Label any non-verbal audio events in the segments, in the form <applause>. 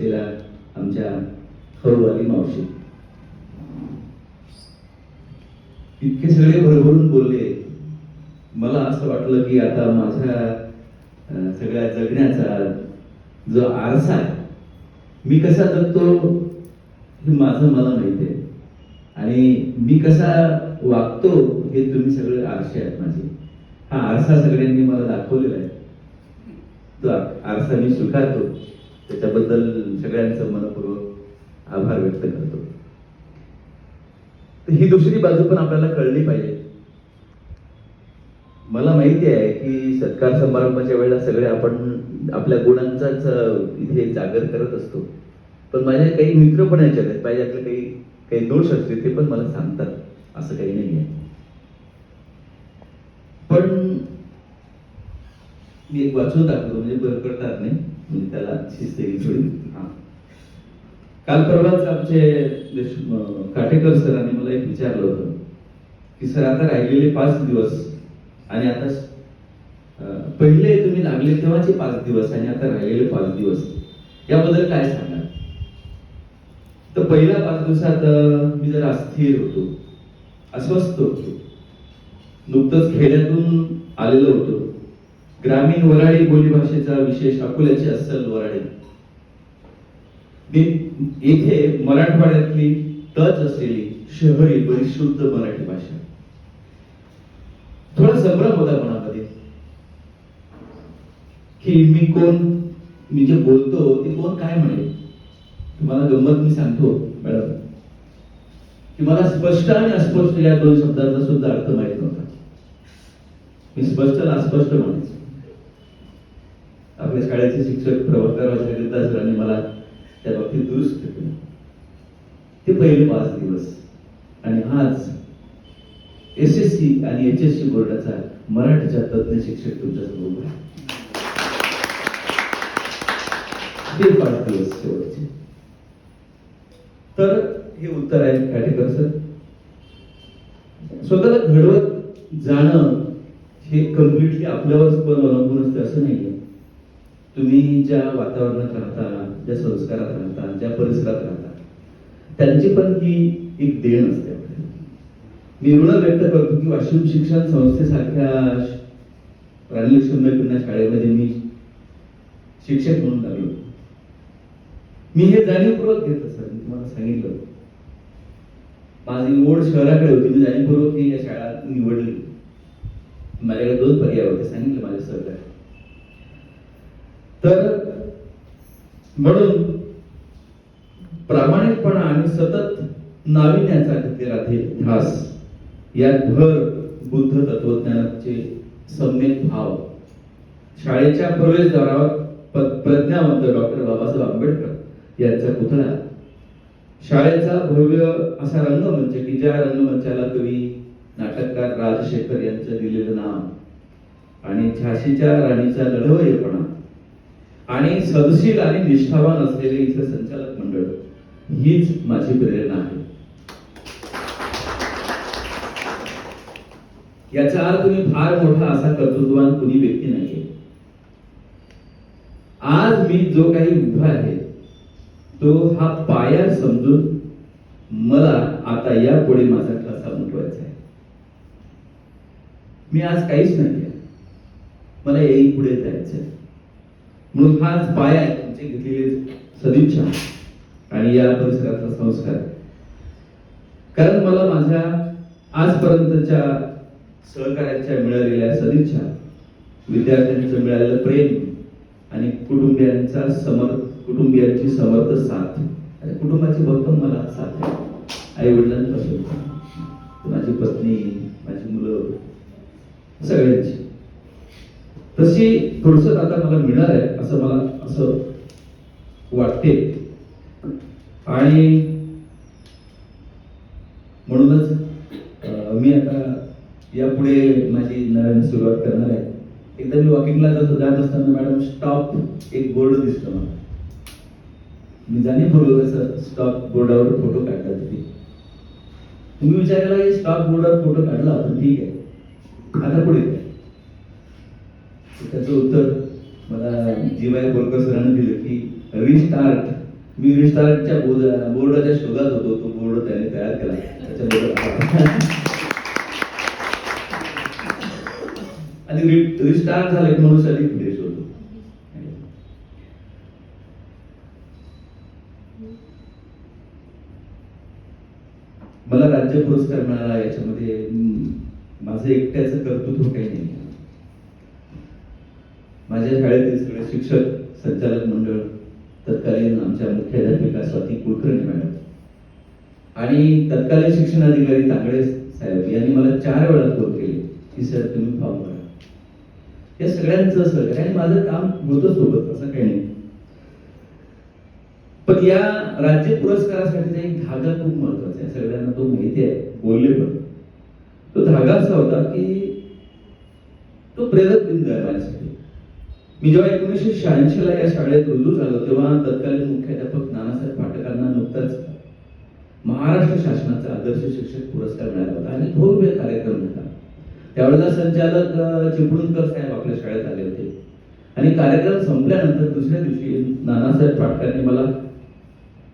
असलेल्या आमच्या खरुवाली मावशी. इतके सगळे भरभरून बोलले. मला असं वाटलं की आता माझ्या सगळ्या जगण्याचा जो आरसा आहे मी कसा जगतो हे माझं मला माहिती आहे. आणि मी कसा वागतो हे तुम्ही सगळे आरसे आहेत माझे. हा आरसा सगळ्यांनी मला दाखवलेला आहे. तो आरसा मी स्वीकारतो. त्याच्याबद्दल सगळ्यांचं मनपूर्वक आभार व्यक्त करतो. तर ही दुसरी बाजू पण आपल्याला कळली पाहिजे. मला माहिती आहे की सत्कार समारंभाच्या वेळेला सगळे आपण आपल्या गुणांचाच इथे जागर करत असतो. पण माझे काही मित्र पण याच्यात आहेत. पाहिजे आपले काही काही दोष असते ते पण मला सांगतात. असं काही नाही आहे. पण मी एक वाचून टाकतो म्हणजे बरकडतात नाही. म्हणजे त्याला शिस्त घेतली. हा. काल परवाच आमचे देश काटेकर सरांनी मला एक विचारलं होतं की सर आता राहिलेले पाच दिवस आणि आता पहिले तुम्ही लागले तेव्हाचे पाच दिवस आणि आता राहिलेले पाच दिवस याबद्दल काय सांगा तर पहिल्या पाच दिवसात मी जरा अस्थिर होतो अस्वस्थ होतो. नुकतंच खेड्यातून आलेलो होतो. ग्रामीण वराडी बोलीभाषेचा विशेष अकोल्याची अस्सल वराडी इथे येथे मराठवाड्यातली टच असलेली शहरी परिशुद्ध मराठी भाषा. थोडा संभ्रम होता मनामध्ये. की मी कोण मी जे बोलतो ते कोण काय म्हणेल? तुम्हाला गंमत मी सांगतो मॅडम. की मला स्पष्ट आणि अस्पष्ट या दोन शब्दांचा सुद्धा अर्थ माहीत नव्हता. मी स्पष्ट अस्पष्ट म्हणायचो. आपल्या शाळेचे शिक्षक प्रवक्ता वाजपेयी सरांनी मला त्या बाबतीत दुरुस्त केले. ते पहिले पाच दिवस. आणि आज एस एस सी आणि एच एस सी बोर्डाचा मराठीचा तज्ज्ञ शिक्षक तुमच्यासमोर आहे. ते पाच दिवस शेवटचे. तर हे उत्तर आहे काटेकर सर. स्वतःला घडवत जाणं हे कम्प्लिटली आपल्यावरच पण अवलंबून असते असं नाहीये. तुम्ही ज्या वातावरणात राहता ज्या संस्कारात राहता ज्या परिसरात राहता त्यांची पण ही एक देण असते. मी एवढं व्यक्त करतो की वाशिम शिक्षण संस्थेसारख्या राणीलक्ष्मीबाई पुन्हा शाळेमध्ये मी शिक्षक म्हणून लागलो. मी हे जाणीवपूर्वक घेत सर मी तुम्हाला सांगितलं. माझी ओढ शहराकडे होती. मी जाणीवपूर्वक ही या शाळा निवडली. माझ्याकडे दोन पर्याय होते. सांगितलं माझ्या सरकार तर म्हणून प्रामाणिकपणा आणि सतत नाविन्याचा घेतलेला ध्ये- ध्यास यात भर बुद्ध तत्वज्ञानाचे सम्यक भाव. शाळेच्या प्रवेशद्वारावर प्रज्ञावंत डॉक्टर बाबासाहेब आंबेडकर यांचा पुतळा. शाळेचा भव्य असा रंगमंच की ज्या रंगमंचाला कवी नाटककार राजशेखर यांचं दिलेलं नाव आणि झाशीच्या राणीचा लढवयेपणा आणि सदशील आणि निष्ठावान असलेले इथं संचालक मंडळ हीच माझी प्रेरणा आहे. याचा अर्थ मी फार मोठा असा कर्तृत्ववान कुणी व्यक्ती नाहीये. आज मी जो काही उभा आहे तो हा पाया समजून मला आता यापुढे माझा ठसा उठवायचा आहे. मी आज काहीच नाही मला येई पुढे जायचंय. म्हणून हाच पाया आहे तुमचे घेतलेले सदिच्छा आणि या परिसरातला संस्कार. कारण मला माझ्या आजपर्यंतच्या सहकार्याच्या मिळालेल्या सदिच्छा विद्यार्थ्यांचं मिळालेलं प्रेम आणि कुटुंबियांचा समर कुटुंबियांची समर्थ साथ. आणि कुटुंबाची भक्कम मला साथ आहे. आई वडिलांपासून माझी पत्नी माझी मुलं सगळ्यांची. तशी थोडस आता मला मिळणार आहे असं मला असं वाटते. आणि म्हणूनच मी आता यापुढे माझी नव्याने सुरुवात करणार आहे. एकदा मी वॉकिंगला जात जात असताना मॅडम स्टॉप एक बोर्ड दिसतो मला. मी जाणीवपूर्वक असं स्टॉप बोर्डावर फोटो काढला तिथे तुम्ही विचार केला स्टॉप बोर्डावर फोटो काढला तर ठीक आहे. आता पुढे. त्याचं उत्तर मला जीवाय बोरकर सरांनी दिलं की रिस्टार्ट. मी रिस्टार्टच्या बोर्ड बोर्डाच्या शोधात होतो तो बोर्ड त्याने तयार केला. त्याच्याबरोबर आणि रिस्टार्ट झालं की माणूस अधिक फ्रेश होतो मला राज्य पुरस्कार मिळाला याच्यामध्ये हम्म, माझं एकट्याचं कर्तृत्व काही नाही माझ्या शाळेतील सगळे शिक्षक संचालक मंडळ तत्कालीन आमच्या मुख्याध्यापिका स्वाती कुलकर्णी मॅडम. आणि तत्कालीन शिक्षण अधिकारी तांगडे साहेब यांनी मला चार वेळा फोन केले की सर तुम्ही फॉर्म करा या सगळ्यांचं सहकार्य आणि माझं काम होतं सोबत असं काही नाही. पण या राज्य पुरस्कारासाठीचा एक धागा खूप महत्त्वाचा आहे. सगळ्यांना तो माहिती आहे बोलले पण. तो धागा असा होता की तो प्रेरक बिंदू आहे माझ्या मी जेव्हा एकोणीसशे शहाऐंशीला या शाळेत रुजू झालो तेव्हा तत्कालीन मुख्याध्यापक नानासाहेब पाटकांना नुकताच महाराष्ट्र शासनाचा आदर्श शिक्षक पुरस्कार मिळाला होता आणि भव्य कार्यक्रम झाला. त्यावेळेला संचालक चिपळूणकर साहेब आपल्या शाळेत आले होते. आणि कार्यक्रम संपल्यानंतर दुसऱ्या दिवशी नानासाहेब पाटकांनी मला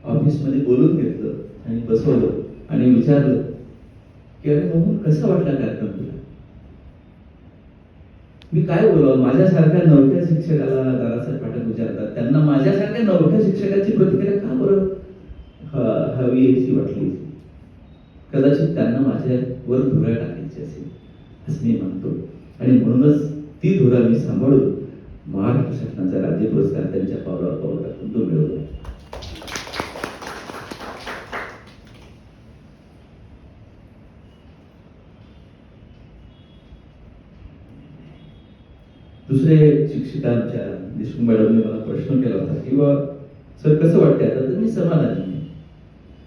ऑफिसमध्ये बोलून घेतलं आणि बसवलं आणि विचारलं की अरे मोहन कसा वाटला कार्यक्रम तुला? मी काय बोलावं माझ्यासारख्या नवख्या शिक्षकाला दादासाहेब पाठक विचारतात. त्यांना माझ्यासारख्या नवख्या शिक्षकाची प्रतिक्रिया का बरं? ह- हवी अशी वाटली. कदाचित त्यांना माझ्यावर धुरा टाकायची असेल असं मी मानतो आणि म्हणूनच ती धुरा मी सांभाळून महाराष्ट्र शासनाचा राज्य पुरस्कार त्यांच्या पावला पाऊल टाकून तो मिळवला. दुसरे शिक्षिका देशमुख मॅडमने मला प्रश्न केला होता की सर कसं वाटते आता तर मी समाधानी आहे.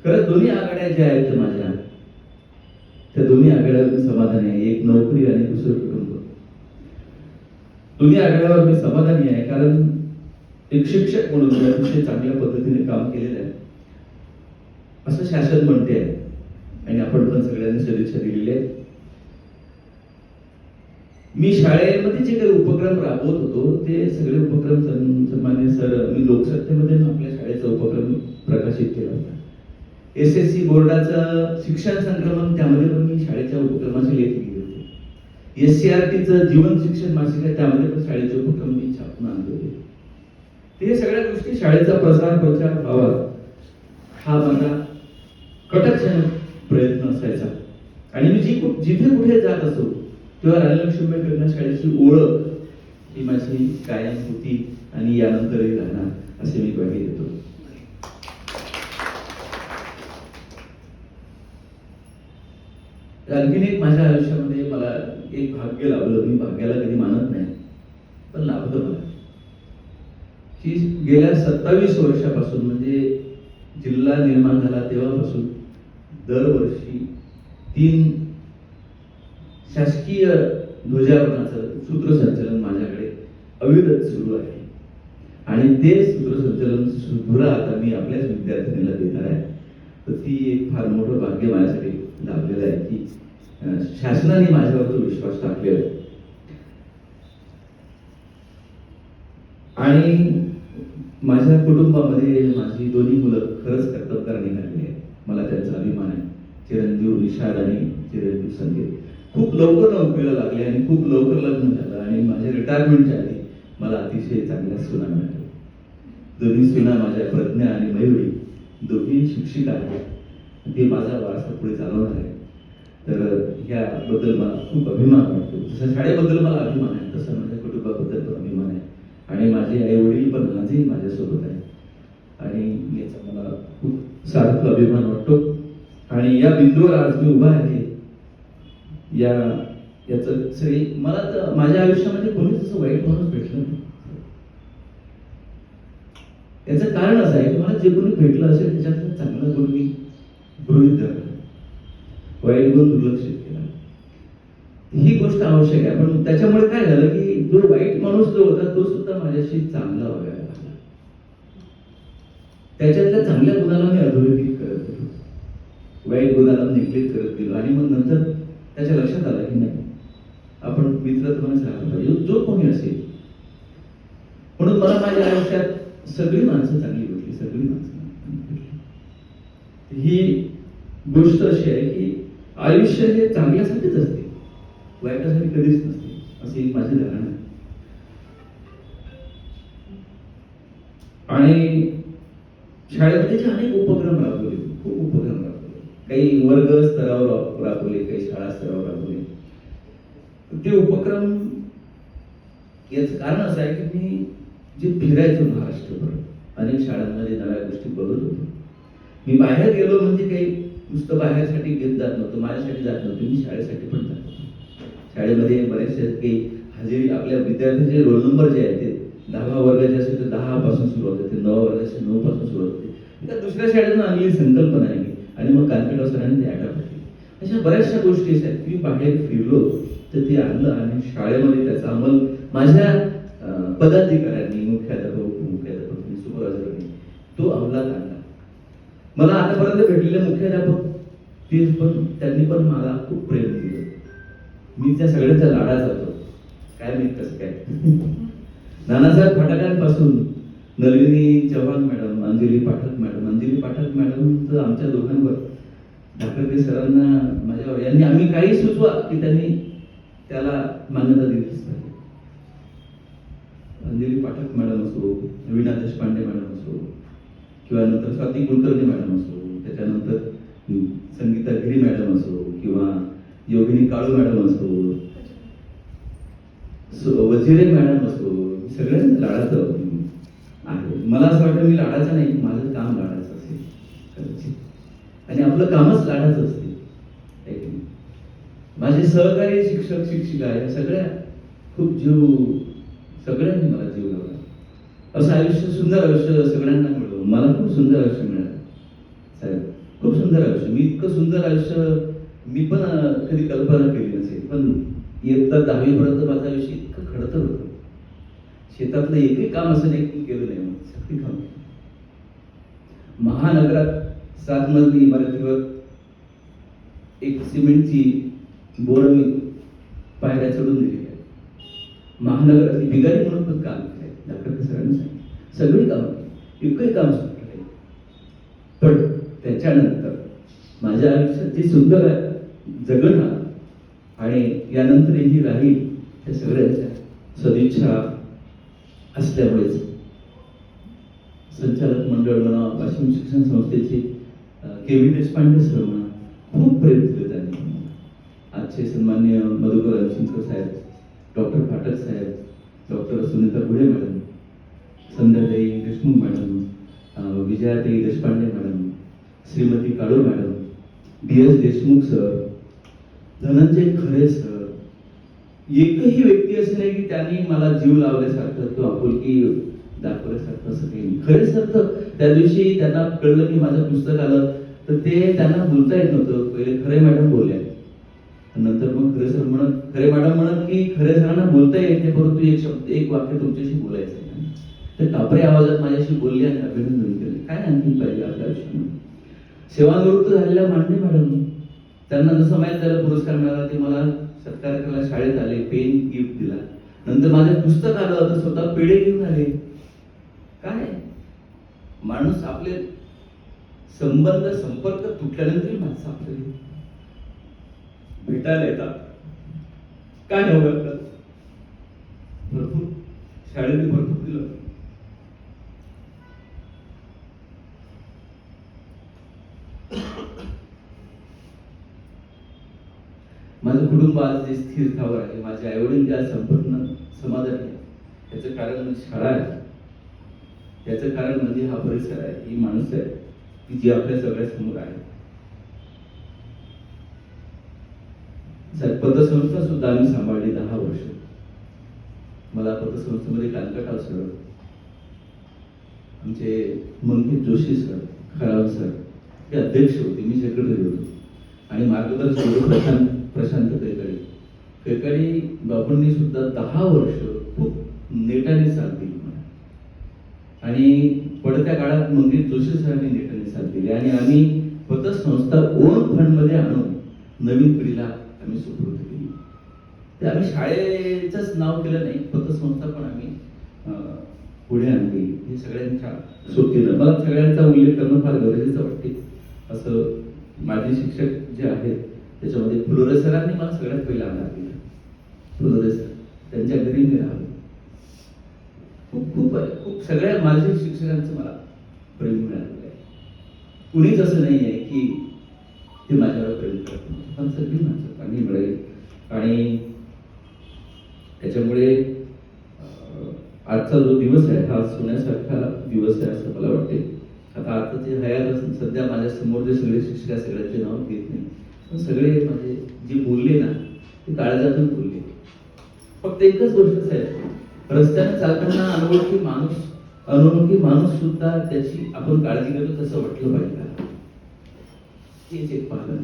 खरंच दोन्ही आघाड्या ज्या आहेत माझ्या त्या दोन्ही आघाड्यावर मी समाधानी आहे. एक नोकरी आणि दुसरं कुटुंब. दोन्ही आघाड्यावर मी समाधानी आहे कारण एक शिक्षक म्हणून मी अतिशय चांगल्या पद्धतीने काम केलेलं आहे. असं शासन म्हणते आहे. आणि आपण पण सगळ्यांनी शुभेच्छा दिलेली आहे. मी शाळेमध्ये जे काही उपक्रम राबवत होतो ते सगळे उपक्रम सन्मान्य सर मी लोकसत्तेमध्ये आपल्या शाळेचा उपक्रम प्रकाशित केला होता. एस एस सी बोर्डाचं शिक्षण संक्रमण त्यामध्ये पण मी शाळेच्या उपक्रमाचे लेख लिहिले होते. एस सी आर टीचं जीवन शिक्षण मासिक आहे त्यामध्ये पण शाळेचे उपक्रम मी छापून आणले होते ते सगळ्या गोष्टी शाळेचा प्रसार प्रचार व्हावा हा माझा कटकजनक प्रयत्न असायचा. आणि मी जी जिथे कुठे जात असो किंवा राणी लक्ष्मीबाई कन्या शाळेची ओळख ही माझी कायम होती आणि यानंतरही राहणार असे मी ग्वाही देतो. आणखीन एक माझ्या आयुष्यामध्ये मला एक भाग्य लाभलं. मी भाग्याला कधी मानत नाही पण लाभलं मला. की गेल्या सत्तावीस वर्षापासून म्हणजे जिल्हा निर्माण झाला तेव्हापासून दरवर्षी तीन शासकीय ध्वजारोहणाचं सूत्रसंचलन माझ्याकडे अविरत सुरू आहे. आणि ते सूत्रसंचलन सुद्धा आता मी आपल्याच विद्यार्थिनीला देणार आहे. तर ती एक फार मोठं भाग्य माझ्यासाठी लाभलेलं आहे की शासनाने माझ्यावर विश्वास टाकलेला आहे. आणि माझ्या कुटुंबामध्ये माझी दोन्ही मुलं खरंच कर्तबगार निघालेली आहेत. मला त्यांचा अभिमान आहे. चिरंजीव निषाद आणि चिरंजीव संगीत खूप लवकर नोकरीला लागले आणि खूप लवकर लग्न झालं आणि माझ्या रिटायरमेंटच्या आधी मला अतिशय चांगल्या सुना मिळाल्या दोन्ही सुना माझ्या प्रज्ञा आणि मयुरी दोघी शिक्षिका आहेत. ते माझा वारसा पुढे चालवणार आहे तर ह्याबद्दल मला खूप अभिमान वाटतो. जसं शाळेबद्दल मला अभिमान आहे तसं माझ्या कुटुंबाबद्दल पण अभिमान आहे. आणि माझे आई वडील पण आजही माझ्यासोबत आहेत. आणि याचा मला खूप सारखं अभिमान वाटतो. आणि या बिंदूवर आज मी उभा आहे. या याचं सगळी मला तर माझ्या आयुष्यामध्ये कोणीच असं वाईट माणूस भेटलं नाही. याचं कारण असं आहे की मला जे कोणी भेटलं असेल त्याच्यात चांगला गुण मी गृहित धरला. वाईट गुण दुर्लक्षित केला. ही गोष्ट आवश्यक आहे. पण त्याच्यामुळे काय झालं की जो वाईट माणूस जो होता तो सुद्धा माझ्याशी चांगला व्हायला लागला त्याच्यातल्या चांगल्या गुणाला मी अधोरेखित करत गेलो वाईट गुणाला निग्लेक्ट करत गेलो. आणि मग नंतर त्याच्या लक्षात आलं की नाही. आपण मित्रत्वानेच राहिला पाहिजे जो कोणी असेल म्हणून मला माझ्या आयुष्यात सगळी माणसं चांगली भेटली सगळी माणसं ही गोष्ट अशी आहे की आयुष्य हे चांगल्यासाठीच असते. वाईटासाठी कधीच नसते. असे माझे धारण आहे. आणि शाळेमध्ये जे अनेक उपक्रम लागले काही वर्ग स्तरावर राबवले काही शाळा स्तरावर राबवले. ते उपक्रम याच कारण असं आहे की मी जे फिरायचो महाराष्ट्रभर अनेक शाळांमध्ये नव्या गोष्टी बघत होतो. मी बाहेर गेलो म्हणजे काही नुसतं बाहेरसाठी घेत जात नव्हतं माझ्यासाठी जात नव्हतं मी शाळेसाठी पण जात होतो शाळेमध्ये बरेचसे काही हजेरी आपल्या विद्यार्थ्यांचे रोल नंबर जे आहेत ते दहावा वर्गाचे असेल तर दहा पासून सुरुवात होते नववा वर्गाचे नऊ पासून सुरुवात होते. त्या दुसऱ्या शाळेतून आणलेली संकल्पना आहे. आणि मग कानपेटाव सरांनी ते अटक केली अशा बऱ्याचशा गोष्टी अशा आहेत. मी बाहेर फिरलो तर ते आणलं आणि शाळेमध्ये त्याचा अंमल माझ्या पदाधिकाऱ्यांनी मुख्याध्यापक उपमुख्याध्यापक आणि सुपरवायझरांनी तो अंमलात आणला. मला आतापर्यंत भेटलेले मुख्याध्यापक ते पण त्यांनी पण मला खूप प्रेम दिलं. मी त्या सगळ्यांच्या लाडा जातो काय माहीत कसं काय. <laughs> Nanasaheb फटाक्यांपासून Nalini Chavan madam Anjali Pathak madam. Anjali Pathak madam तर आमच्या दोघांवर. ठाकरे सरांना माझ्यावर. यांनी आम्ही काही सुचवा की त्यांनी त्याला मान्यता दिलीच पाहिजे. अंजली पाठक मॅडम असो वीणा देशपांडे मॅडम असो किंवा नंतर स्वाती कुलकर्णी मॅडम असो त्याच्यानंतर संगीता गिरी मॅडम असो किंवा योगिनी काळू मॅडम असो वजिरे मॅडम असो मी सगळ्यांना लाडाचं मला असं वाटतं मी लाडायचं नाही माझं काम लाडायचं असेल आणि आपलं कामच लाडायचं असते माझे सहकारी शिक्षक शिक्षिका या सगळ्या खूप जीव सगळ्यांनी मला जीव लावला. असं आयुष्य सुंदर आयुष्य सगळ्यांना मिळवलं मला खूप सुंदर आयुष्य मिळालं. साहेब खूप सुंदर आयुष्य. मी इतकं सुंदर आयुष्य मी पण कधी कल्पना केली नसेल. पण इयत्ता दहावीपर्यंत माझं आयुष्य इतकं खडतर होतं. शेतातलं एकही काम असं नाही केलं नाही सगळी काम महानगरात सात मजली इमारतीवर एक सिमेंटची बोर्ड मी पायऱ्या चढून दिलेली आहे महानगरातली बिगारी म्हणून पण काम केलंय डॉक्टर सरांनी सांगितलं. सगळी काम एकही काम सुटलं पण त्याच्यानंतर माझ्या आयुष्यात जे सुंदर जगण आलं आणि यानंतरही राहील त्या सगळ्यांच्या सदिच्छा असल्यामुळेच संचालक मंडळ म्हणा वाशिम शिक्षण संस्थेचे केव्ही देशपांडे सर म्हणा खूप प्रयत्न केले त्यांनी आजचे सन्मान्य मधुकर अनशिंकर साहेब डॉक्टर फाटक साहेब doctor Sunita Gudhe madam Sandhyatai Deshmukh madam Vijayatai Deshpande madam Shrimati Kalu madam D S Deshmukh sir Dhananjay Khare sir एकही व्यक्ती अशी नाही की त्यांनी मला जीव लावल्यासारखं किंवा आपुलकी दाखवल्यासारखं असं काही नाही. खरे तर त्या दिवशी त्यांना कळलं की माझं पुस्तक आलं तर ते त्यांना बोलता येत नव्हतं. पहिले खरे मॅडम बोलल्या. नंतर मग खरे सर म्हणत खरे मॅडम म्हणत की खरे सरांना बोलता येत नाही परंतु एक शब्द एक वाक्य तुमच्याशी बोलायचं आहे. ते कापरे आवाजात माझ्याशी बोलले आणि अभिनंदन केले. काय आणखी पाहिजे आपल्या आयुष्यामध्ये? सेवानिवृत्त झालेल्या मांडे मॅडम त्यांना जसं माहीत झालं पुरस्कार मिळाला ते मला सत्कार करायला शाळेत आले पेन गिफ्ट दिला. नंतर माझं पुस्तक आलं तर स्वतः पेढे घेऊन आले. काय? माणूस आपले संबंध संपर्क तुटल्यानंतर माणसं आपल्याला भेटायला येतात. काय हवं करतात भरपूर. शाळेने भरपूर दिलं माझं कुटुंब आज जे स्थिर आहे माझे आईवडील ज्या आज संपूर्ण समाधान आहे त्याचं कारण म्हणजे शाळा आहे. त्याचं कारण म्हणजे हा परिसर आहे. ही माणूस आहे की जी आपल्या सगळ्या समोर आहे. पतसंस्था सुद्धा आम्ही सांभाळली दहा वर्ष. मला पतसंस्थेमध्ये कानकटाव सर आमचे मंकित जोशी सर खराव सर हे अध्यक्ष होते. मी सेक्रेटरी होतो. आणि मार्गदर्शक प्रशांत प्रशांत प्रशांत कैकडे बापूंनी सुद्धा दहा वर्ष खूप नेटाने साथ दिली मला आणि पडत्या काळात मंदिर जोशी सरांनी नेटाने साथ दिली. आणि आम्ही पतसंस्था ओन फंडमध्ये आणून नवीन पिढीला आम्ही सुपूर्द केली. ते आम्ही शाळेचंच नाव केलं नाही पतसंस्था पण आम्ही पुढे आणली. हे सगळ्यांच्या सोबतीनं मला सगळ्यांचा उल्लेख करणं फार गरजेचं वाटते. असं माझे शिक्षक जे आहेत त्याच्यामध्ये फुलोरे सरांनी मला सगळ्यात पहिला आधार त्यांच्या घरी मी राहिलो खूप खूप आहे खूप सगळ्या माझ्या शिक्षकांचं मला प्रेम मिळालेलं आहे. कुणीच असं नाही आहे की ते माझ्यावर प्रेम करत पण सगळी माणसं चांगली मिळाली. आणि त्याच्यामुळे आजचा जो दिवस आहे हा सोन्यासारखा दिवस आहे असं मला वाटते. आता आता ते हयात असून सध्या माझ्यासमोर जे सगळे शिक्षक सगळ्यांचे नाव घेत नाही. पण सगळे माझे जे बोलले ना ते काळजातून बोलले. फक्त एकच गोष्ट आहे रस्त्याने चालताना अनोळखी माणूस अनोळखी माणूस सुद्धा त्याची आपण काळजी करतो तसं वाटलं पाहिजे एक पालन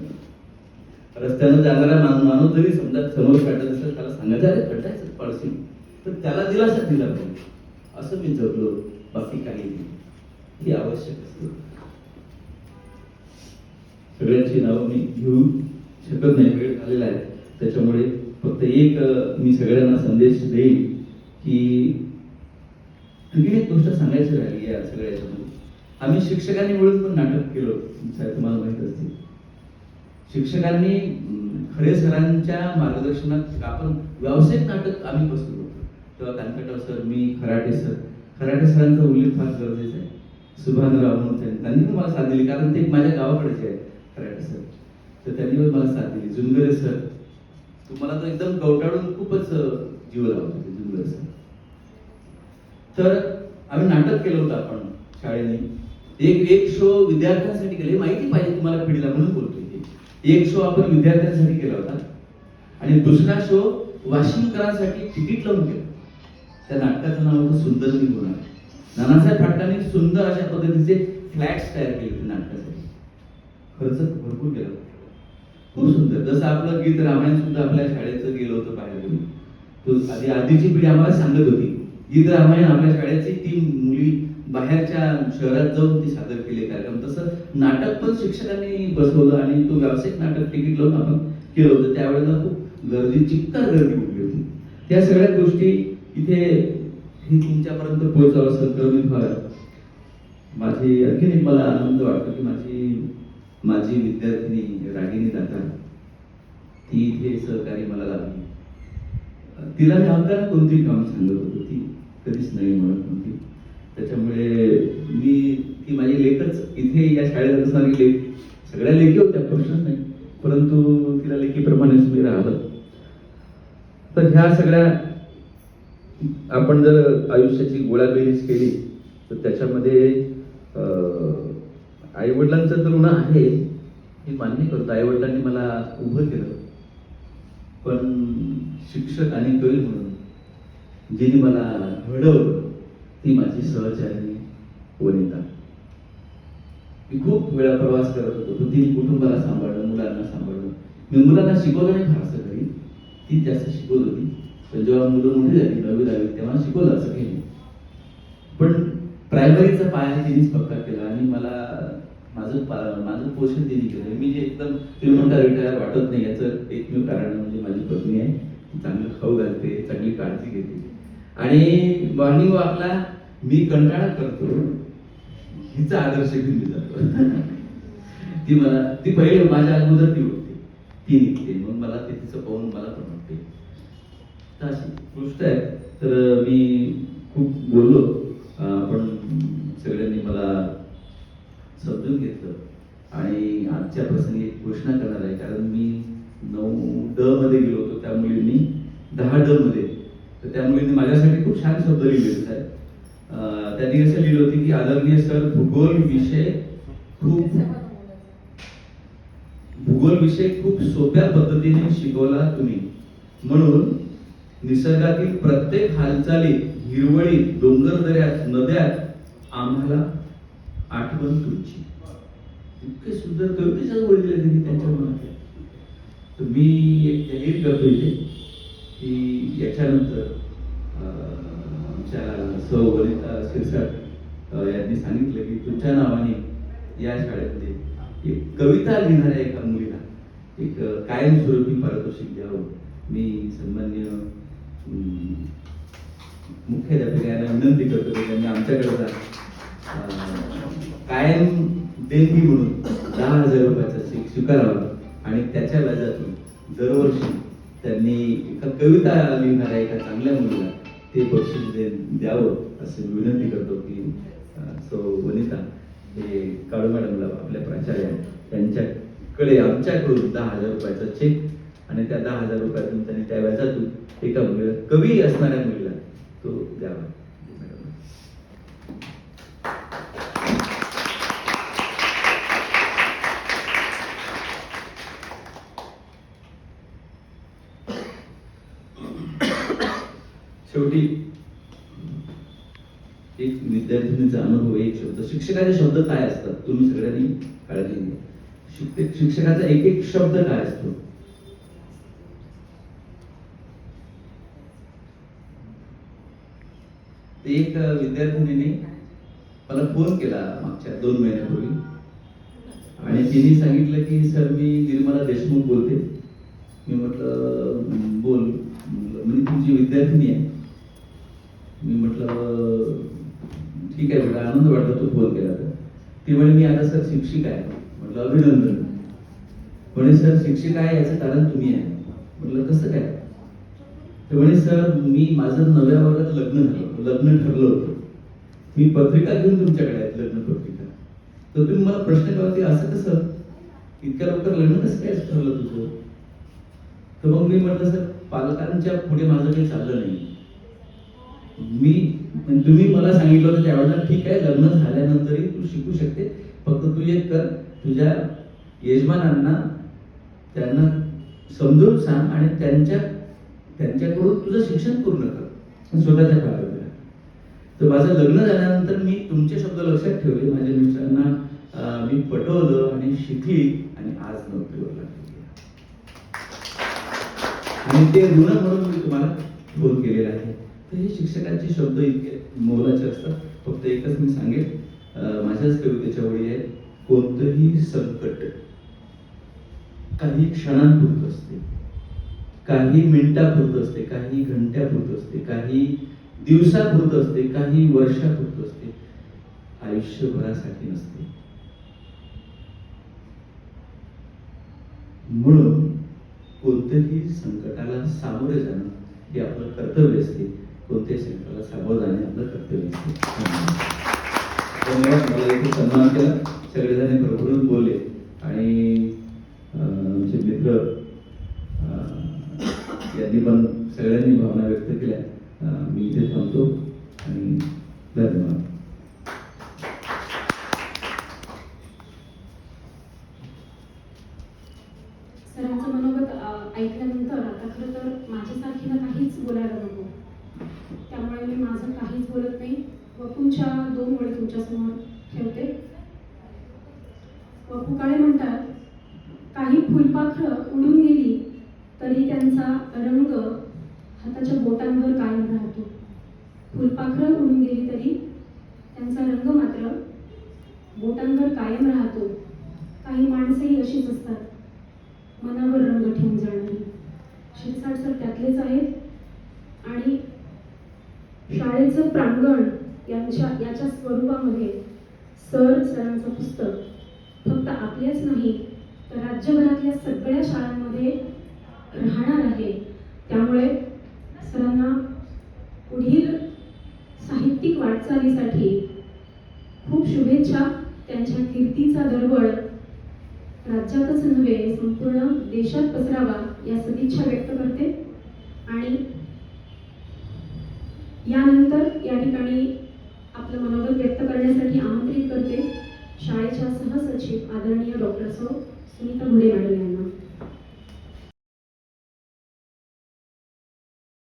रस्त्यानं जाणारा मान- माणूस जरी समजा समोर काढत असेल त्याला सांगायचं अरे कटायचं पडशील तर त्याला दिलासा दिला पाहिजे. असं मी जगलो बाकी काही नाही. हे आवश्यक असतं. सगळ्यांची नावं मी घेऊ शकत नाही. वेळ झालेला आहे. त्याच्यामुळे फक्त एक मी सगळ्यांना संदेश देईल की आणखी एक गोष्ट सांगायची राहिली या सगळ्या याच्यामध्ये. आम्ही शिक्षकांनी मिळून पण नाटक केलं साहेब तुम्हाला माहीत असते शिक्षकांनी खरे सरांच्या मार्गदर्शनात आपण व्यावसायिक नाटक आम्ही बसलो होतो. तेव्हा कानकटाव सर मी खराटे सर खराटे सरांचा उल्लेख फार गरजेचा आहे. सुभानराव म्हणून त्यांनी त्यांनी पण मला साथ दिली कारण ते माझ्या गावाकडेचे आहे खराटे सर. तर त्यांनी पण मला साथ दिली. जुनगरे सर तुम्हाला तर एकदम गवटाळून खूपच जीव लावतो तर आम्ही नाटक केलं होतं आपण शाळेने. एक एक शो विद्यार्थ्यांसाठी केले. माहिती पाहिजे तुम्हाला पिढीला म्हणून बोलतोय एक शो आपण विद्यार्थ्यांसाठी केला होता. आणि दुसरा शो वाशिमकरांसाठी तिकीट लावून केला. त्या नाटकाचं नाव होतं सुंदर मी होणार. नानासाहेब फाटकांनी सुंदर अशा पद्धतीचे फ्लॅट्स तयार केले होते नाटकासाठी. खर्च भरपूर केला होता. खूप सुंदर. जसं आपलं गीत रामायण सुद्धा आपल्या शाळेचं गेलं होतं पाहिलं. तो आधी आधीची पिढी आम्हाला सांगत होती. गीत रामायण आपल्या शाळेची ती मुली बाहेरच्या शहरात जाऊन ती सादर केले. कार्यक्रम तसं नाटक पण शिक्षकांनी बसवलं आणि तो व्यावसायिक नाटक तिकीट लावून आपण केलं होतं. त्यावेळेला खूप गर्दी चिक्कार गर्दी उठली होती. त्या सगळ्या गोष्टी इथे हे तुमच्यापर्यंत पोहोचावं संक्रमित व्हाव्या माझी आणखीन एक मला आनंद वाटतो की माझी माझी विद्यार्थिनी रागिनी दादा ती इथे सहकारी मला लागली तिला मी हक्कानं कोणती काम सांगत होतो ती कधीच नाही म्हणत नव्हती. त्याच्यामुळे मी ती माझी लेखच इथे या शाळेत असणारी लेख सगळ्या लेखी होत्या प्रश्नच नाही. परंतु तिला लेखीप्रमाणेच मी राहिलं तर ह्या सगळ्या आपण जर आयुष्याची गोळाबेरीज केली तर त्याच्यामध्ये आई वडिलांचं तर ऋण आहे. हे मान्य करतो आई वडिलांनी मला उभं केलं. पण शिक्षक आणि कवी म्हणून जिने मला घडवलं ती माझी सहचारी वनिता. मी खूप वेळा प्रवास करत होतो पण तिने कुटुंबाला सांभाळलं मुलांना सांभाळलं. मी मुलांना शिकवलं नाही फारसं घरी ती जास्त शिकवत होती. पण जेव्हा मुलं मोठी झाली नवी दहावी तेव्हा शिकवलं असं काही नाही. पण प्रायमरीचा पाया तिनेच पक्का केला आणि मला माझं माझं पोषण तिने केलं मी जे एकदम तुम्ही रिटायर वाटत नाही याचं एकमेव कारण म्हणजे माझी पत्नी आहे. ती चांगलं खाऊ घालते चांगली काळजी घेते. आणि मॉर्निंग वॉकला मी कंटाळा करतो. हिचा आदर्श घेऊन मी जातो. ती मला ती पहिले माझ्या अगोदर ती होती ती निघते. मग मला ते तिचं पाहून मला पण वाटते. तर अशी गोष्ट आहे. तर मी खूप बोललो. पण सगळ्यांनी मला समजून घेतलं. आणि आजच्या प्रसंगी एक घोषणा करणार आहे कारण मी नऊ ड मध्ये गेलो होतो त्या मुलींनी दहा ड मध्ये. तर त्या मुलींनी माझ्यासाठी खूप छान शब्द लिहिले होते त्यांनी असं लिहिलं होतं की आदरणीय सर भूगोल विषय खूप भूगोल विषय खूप सोप्या पद्धतीने शिकवला तुम्ही. म्हणून निसर्गातील प्रत्येक हालचाली हिरवळी डोंगर दऱ्यात नद्यात आम्हाला आठवण तुमची. इतके सुंदर कवितेच्याच बोलले त्यांनी त्यांच्या मनात तर मी एक जाहीर करतो इथे की याच्यानंतर आमच्या सौ वनिता शिरसाट यांनी सांगितलं की तुमच्या नावाने या शाळेमध्ये एक कविता लिहिणाऱ्या एका मुलीला एक कायमस्वरूपी पारितोषिक द्यावं. मी सन्मान्य मुख्याध्यापकांना विनंती करतो की त्यांनी आमच्याकडे जा. कायम देणगी म्हणून दहा हजार रुपयाचा चेक स्वीकारावा आणि त्याच्या व्याजातून दरवर्षी त्यांनी एका कविता लिहिणाऱ्या एका चांगल्या मुलीला ते बक्षीस दे द्यावं असं मी विनंती करतो की सो वनिता हे काळू मॅडमला आपल्या प्राचार्य त्यांच्याकडे आमच्याकडून दहा हजार रुपयाचा चेक आणि त्या दहा हजार रुपयातून त्यांनी त्या व्याजातून एका मुलीला कवी असणाऱ्या मुलीला तो द्यावा मॅडम शेवटी एक विद्यार्थिनीचा अनुभव एक शब्द. शिक्षकाचे शब्द काय असतात? तुम्ही सगळ्यांनी काळजी घ्या. शिक्षकाचा एक एक शब्द काय असतो? एक विद्यार्थिनीने मला फोन केला मागच्या दोन महिन्यापूर्वी. आणि तिने सांगितलं की सर मी निर्मला देशमुख बोलते. मी म्हटलं बोल. म्हणजे तुमची विद्यार्थिनी आहे. मी म्हटलं ठीक आहे बेटा आनंद वाटला तू फोन केला तर. ती म्हणे मी आता सर शिक्षिका आहे. म्हटलं अभिनंदन. म्हणे सर शिक्षिका आहे याचं कारण तुम्ही आहे. म्हटलं कसं काय? ते म्हणे सर मी माझं नव्या वर्गात लग्न झालं लग्न ठरलं होतं. मी पत्रिका घेऊन तुमच्याकडे आहेत लग्न पत्रिका. तर तुम्ही मला प्रश्न केला असं कसं? इतक्या लवकर लग्न कसं काय ठरलं तुझं? तर मग मी म्हटलं सर पालकांच्या पुढे माझं काही चाललं नाही. मी तुम्ही मला सांगितलं होतं त्यावेळेला ठीक आहे लग्न झाल्यानंतरही तू शिकू शकते. फक्त तू एक कर तुझ्या यजमानांना त्यांना समजून सांग आणि त्यांच्या त्यांच्याकडून तुझं शिक्षण पूर्ण कर. स्वतःच्या पायावर तर माझं लग्न झाल्यानंतर मी तुमचे शब्द लक्षात ठेवले. माझ्या मिस्टरांना मी पटवलं आणि शिकली आणि आज नोकरीवर लागली. आणि ते ऋण म्हणून मी तुम्हाला फोन केलेला आहे. तर हे शिक्षकांचे शब्द इतके मोलाचे असतात. फक्त एकच मी सांगेन माझ्याच कवितेच्या ओळी आहे कोणतंही संकट काही क्षणांपुरत असते. काही मिनिटापुरत असते काही घंट्यापुरत असते काही दिवसापुरत असते काही वर्षापुरत असते. आयुष्यभरासाठी नसते. म्हणून कोणत्याही संकटाला सामोरे जाणं हे आपलं कर्तव्य असते. कोणत्याही संकटाला सामोरं जाणे आपलं कर्तव्य असते. धन्यवाद. मला इथे सन्मान केला. सगळेजण भरभरून बोलले. आणि आमचे मित्र यांनी पण सगळ्यांनी भावना व्यक्त केल्या. मी इथे थांबतो आणि धन्यवाद. सरांचं मनोगत ऐकल्यानंतर आता खरं तर माझ्यासारखीला काहीच बोलायला नको त्यामुळे मी माझं काहीच बोलत नाही वपूंच्या दोन वेळ तुमच्यासमोर ठेवते. वपू काळे म्हणतात काही फुलपाखरं उडून गेली तरी त्यांचा रंग हाताच्या बोटांवर कायम राहतो. फुलपाखरं उडून गेली तरी त्यांचा रंग मात्र बोटांवर कायम राहतो. काही माणसंही अशीच असतात. मनावर रंग ठेवून जाणारी. शिरसाट सर त्यातलेच आहेत. आणि शाळेचं प्रांगण यांच्या याच्या स्वरूपामध्ये सर सरांचं पुस्तक फक्त आपल्याच नाही तर राज्यभरातल्या सगळ्या शाळांमध्ये राहणार आहे. त्यामुळे सरांना पुढील साहित्यिक वाटचालीसाठी खूप शुभेच्छा. त्यांच्या कीर्तीचा दरवळ राज्यातच नव्हे संपूर्ण देशात पसरावा या सदिच्छा व्यक्त करते. आणि यानंतर या ठिकाणी आपलं मनोगत व्यक्त करण्यासाठी आमंत्रित करते शाळेच्या सहसचिव आदरणीय डॉक्टर सौ सुनीता घुडे मॅडम यांना.